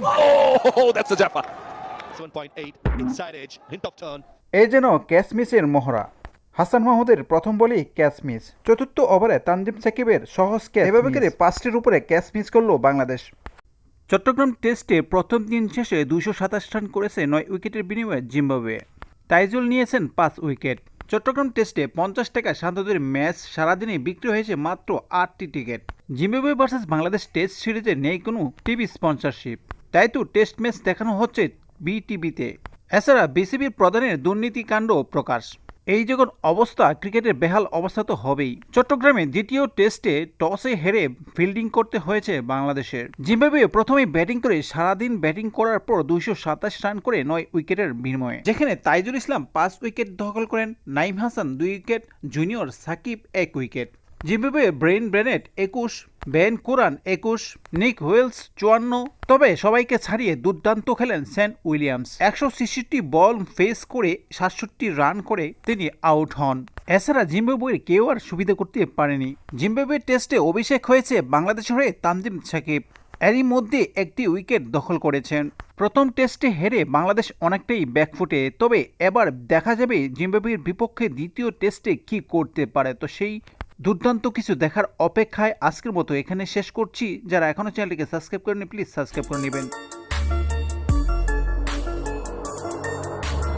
Oh, that's a Jaffa. 7.8 inside edge, hint of turn. এই যেন catch মিসের মহড়া। হাসান মাহমুদের প্রথম বলেই ক্যাচ মিস চতুর্থ ওভারে তানজিম সাকিবের সহজ ক্যাচ এভাবে করে পাঁচটির উপরে ক্যাচ মিস করল বাংলাদেশ। চট্টগ্রাম টেস্টে প্রথম দিন শেষে দুশো সাতাশ রান করেছে নয় উইকেটের বিনিময়ে জিম্বাবুয়ে। তাইজুল নিয়েছেন পাঁচ উইকেট। চট্টগ্রাম টেস্টে পঞ্চাশ টাকা শান্তদের ম্যাচ সারাদিনে বিক্রি হয়েছে মাত্র আটটি ticket. Zimbabwe versus Bangladesh test সিরিজে নেই কোনো টিভি স্পন্সরশিপ। তাই তো টেস্ট ম্যাচ দেখানো হচ্ছে বিটিভিতে। এছাড়া বিসিবির প্রধানের দুর্নীতিকাণ্ড প্রকাশ। এই যখন অবস্থা, ক্রিকেটের বেহাল অবস্থা তো হবেই। চট্টগ্রামে দ্বিতীয় টেস্টে টসে হেরে ফিল্ডিং করতে হয়েছে বাংলাদেশের। জিম্বাবুয়ে প্রথমেই ব্যাটিং করে সারাদিন ব্যাটিং করার পর দুইশো সাতাশ রান করে নয় উইকেটের বিনিময়ে। যেখানে তাইজুল ইসলাম পাঁচ উইকেট দখল করেন নাইম হাসান দুই উইকেট, জুনিয়র সাকিব এক উইকেট। জিম্বাবুয়ে ব্রেন ব্রেনেট একুশ বেন কোরান একুশ, নিক হুয়েলস চুয়ান্ন, তবে সবাইকে ছাড়িয়ে দুর্দান্ত খেলেন সেন্ট উইলিয়ামস। একশো ছেষট্টি বল ফেস করে সাতষট্টি রান করে তিনি আউট হন। এছাড়া জিম্বাবুয়ের কেউ আর সুবিধা করতে পারেনি। জিম্বাবুয়ের টেস্টে অভিষেক হয়েছে বাংলাদেশের হয়ে তানজিম সাকিব। এরই মধ্যে একটি উইকেট দখল করেছেন। প্রথম টেস্টে হেরে বাংলাদেশ অনেকটাই ব্যাকফুটে, তবে এবার দেখা যাবে জিম্বাবুয়ের বিপক্ষে দ্বিতীয় টেস্টে কি করতে পারে। তো সেই দুর্দান্ত কিছু দেখার অপেক্ষায় আজকের মতো এখানে শেষ করছি। যারা এখনও চ্যানেলটিকে সাবস্ক্রাইব করেনি প্লিজ সাবস্ক্রাইব করে নেবেন।